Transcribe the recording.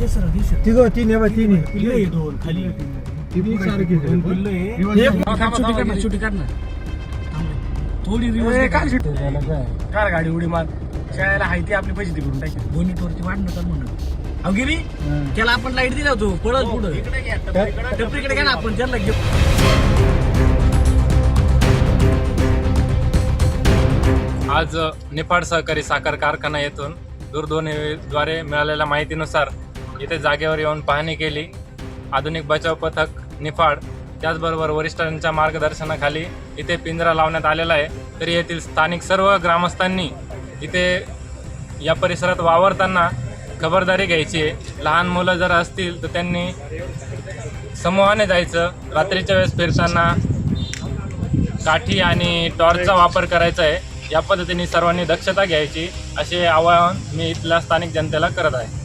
हे सर हे सर. तिघं तीन आहे बा, तीन. आहे. पिल्लं आहे दोन खाली. ती सारखी आहे. दोन पिल्लं आहे एक- छोटी काढ ना, छोटी काढ ना. थोडी रिवर्स कार गाडी उडी मार. शाळेला हाय ती आपली पैसे तिकडून टाकी बोनीट वरती वाढणं तर म्हणून. अवगिरी त्याला आपण लाइट दिला होतो पळल पुढं. टपरीकडे घ्या ना आपण त्याला घेऊ. आज निफाड सहकारी साखर कारखाना येथून दूरध्वनीद्वारे मिळालेल्या माहितीनुसार इथे जागेवर येऊन पाहणी केली. आधुनिक बचाव पथक निफाड त्याचबरोबर वरिष्ठांच्या मार्गदर्शनाखाली इथे पिंजरा लावण्यात आलेला आहे. तरी येथील स्थानिक सर्व ग्रामस्थांनी इथे या परिसरात वावरताना खबरदारी घ्यायची आहे. लहान मुलं जर असतील तर त्यांनी समूहाने जायचं. रात्रीच्या वेळेस फिरताना काठी आणि टॉर्चचा वापर करायचा आहे. या पद्धतीने सर्वांनी दक्षता घ्यायची असे आवाहन मी इथल्या स्थानिक जनतेला करत आहे.